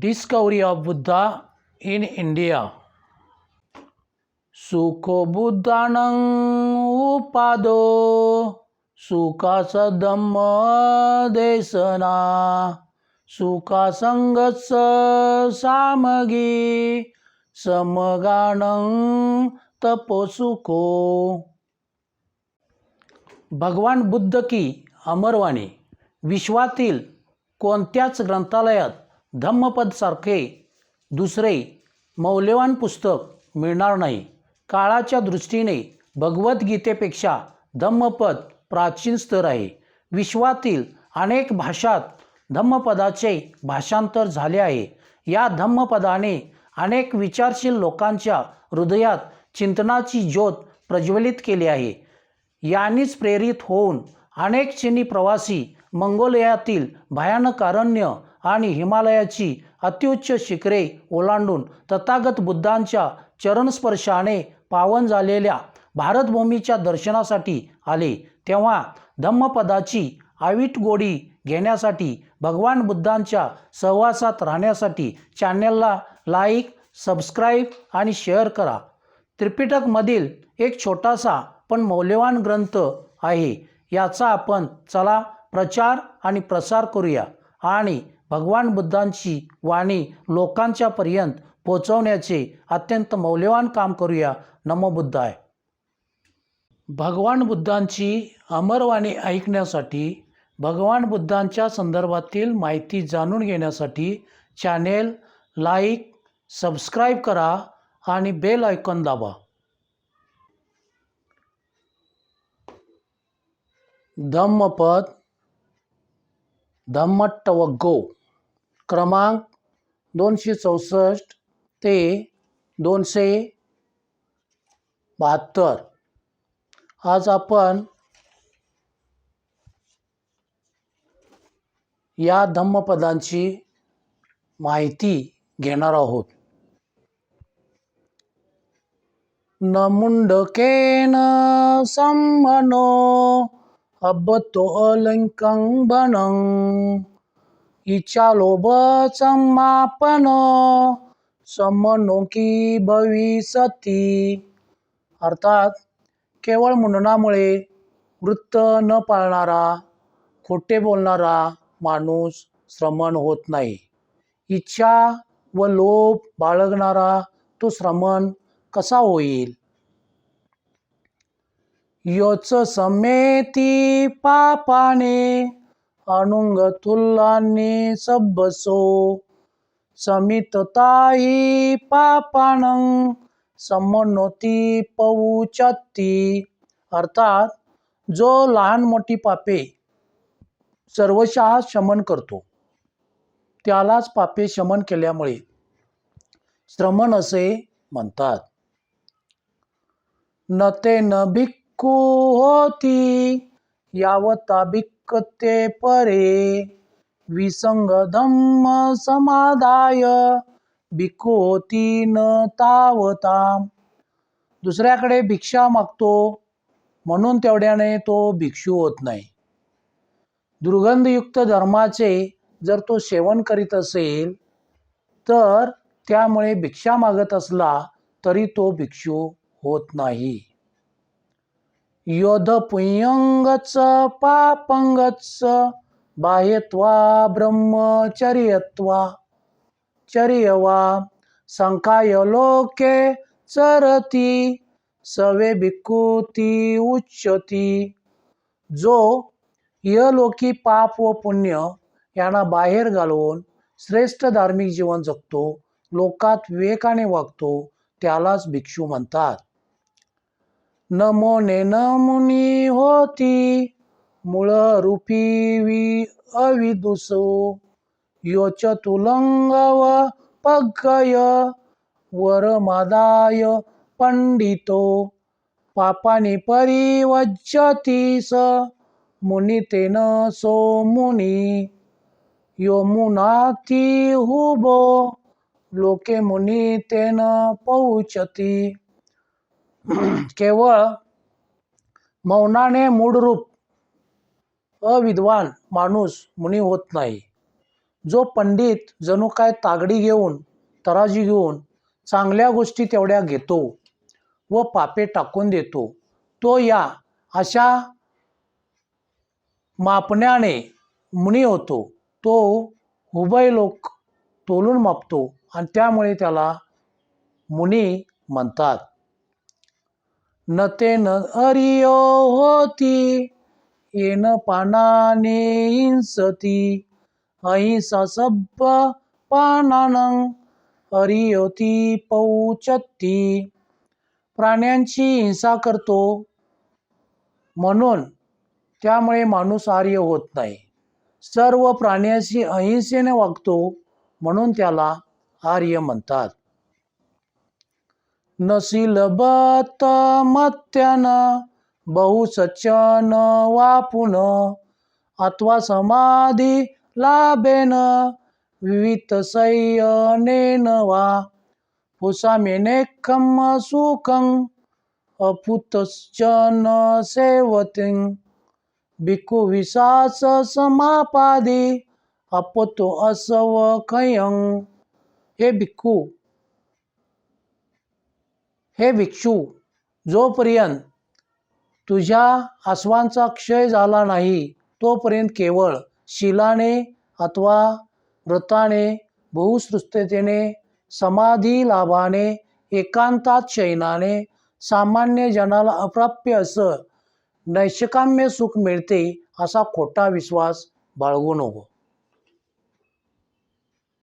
Discovery of Buddha in India सुखो बुद्धान उपादो सुखास धम्म देसना सुखा संगच सामगी समगान तपोसुखो भगवान बुद्ध की अमरवाणी विश्वातील कोणत्याच ग्रंथालयात धम्मपदसारखे दुसरे मौल्यवान पुस्तक मिळणार नाही. काळाच्या दृष्टीने भगवद्गीतेपेक्षा धम्मपद प्राचीन स्तर आहे. विश्वातील अनेक भाषात धम्मपदाचे भाषांतर झाले आहे. या धम्मपदाने अनेक विचारशील लोकांच्या हृदयात चिंतनाची ज्योत प्रज्वलित केली आहे. यानेच प्रेरित होऊन अनेक चिनी प्रवासी मंगोलियातील भयानक अरण्य आणि हिमालयाची अत्युच्च शिखरे ओलांडून तथागत बुद्धांच्या चरणस्पर्शाने पावन झालेल्या भारतभूमीच्या दर्शनासाठी आले. तेव्हा धम्मपदाची आवीट गोडी घेण्यासाठी भगवान बुद्धांच्या सहवासात राहण्यासाठी चॅनलला लाईक सबस्क्राईब आणि शेअर करा. त्रिपिटकमधील एक छोटासा पण मौल्यवान ग्रंथ आहे. याचा आपण चला प्रचार आणि प्रसार करूया. आणि भगवान बुद्धांची वाणी लोकांच्या पर्यंत पोचवण्याचे अत्यंत मौल्यवान काम करूया. नमो बुद्धाय. भगवान बुद्धांची अमरवाणी ऐकण्यासाठी भगवान बुद्धांच्या संदर्भातील माहिती जाणून घेण्यासाठी चॅनेल लाईक सबस्क्राईब करा आणि बेल आयकॉन दाबा. धम्मपद धम्मट्टवग्गो. क्रमांक दोनशे चौसष्ट ते दोनशे बहात्तर. आज आपण या धम्मपदांची माहिती घेणार आहोत. न मुंडकेन सम्मनो अब्बतो अलंकं इच्छा लोभ समापन समनोकी भविष्यती. अर्थात केवळ मुंडनामुळे वृत्त न पाळणारा खोटे बोलणारा माणूस श्रमण होत नाही. इच्छा व लोभ बाळगणारा तो श्रमण कसा होईल? योच समेती पापाने अनुंग सबसो. सब्बसो समितताई पापान समनोती पौचत्ती अर्थात जो लहान मोठी पापे सर्वशः शमन करतो त्यालाच पापे शमन केल्यामुळे श्रमण असे म्हणतात. न ते न भिक्खू होती. यावता भिक्कते परे विसंग धम्म समादाय भिक्खू होती दुसऱ्याकडे भिक्षा मागतो म्हणून तेवढ्याने तो भिक्षू होत नाही. दुर्गंधयुक्त धर्माचे जर तो सेवन करीत असेल तर त्यामुळे भिक्षा मागत असला तरी तो भिक्षू होत नाही. योध पुयंगच पापंगच बाह्यत्वा ब्रह्मचर्यत्वा. चर्यवा संकाय लोके चरती सवे भिक्खुती उच्चती. जो यलोकी पाप व पुण्य यांना बाहेर घालवून श्रेष्ठ धार्मिक जीवन जगतो लोकात विवेकाने वागतो त्यालाच भिक्षू म्हणतात. नमोने नमुनी होती मूळ रूपी वि अविदुसो. योच तुलंगव पगय पग्गय वरमादाय पंडितो. पापानी परिवज्जती स मुनितेन सो मुनी यो मुनाती हुबो लोके मुनी तेन पौचती. केवळ मौनाने मूढरूप अविद्वान माणूस मुनी होत नाही. जो पंडित जणू काय तागडी घेऊन तराजी घेऊन चांगल्या गोष्टी तेवढ्या घेतो व पापे टाकून देतो तो या अशा मापण्याने मुनी होतो. तो हुबय लोक तोलून मापतो आणि त्यामुळे त्याला मुनी म्हणतात. न ते न अरियो होती येन पानाने हिंसती. अहिंसा सब्ब पानानं अरियोती पौचत्ती प्राण्यांची हिंसा करतो म्हणून त्यामुळे माणूस आर्य होत नाही. सर्व प्राण्यांशी अहिंसेने वागतो म्हणून त्याला आर्य म्हणतात. नसिलबत मत्यान बहुसचन वापुन अथवा समाधी लाभेन विविध संयनेन वा पुसामेनेखम सुखं अपुतश्चन सेवतिं भिक्खु विसास समापादी अपतो असव खयं। हे भिक्खू हे भिक्षू जोपर्यंत तुझ्या आसवांचा क्षय झाला नाही तोपर्यंत केवळ शिलाने अथवा व्रताने बहुसृष्टतेने समाधी लाभाने एकांतात शयनाने सामान्य जनाला अप्राप्य असं नैशकाम्य सुख मिळते असा खोटा विश्वास बाळगू नको.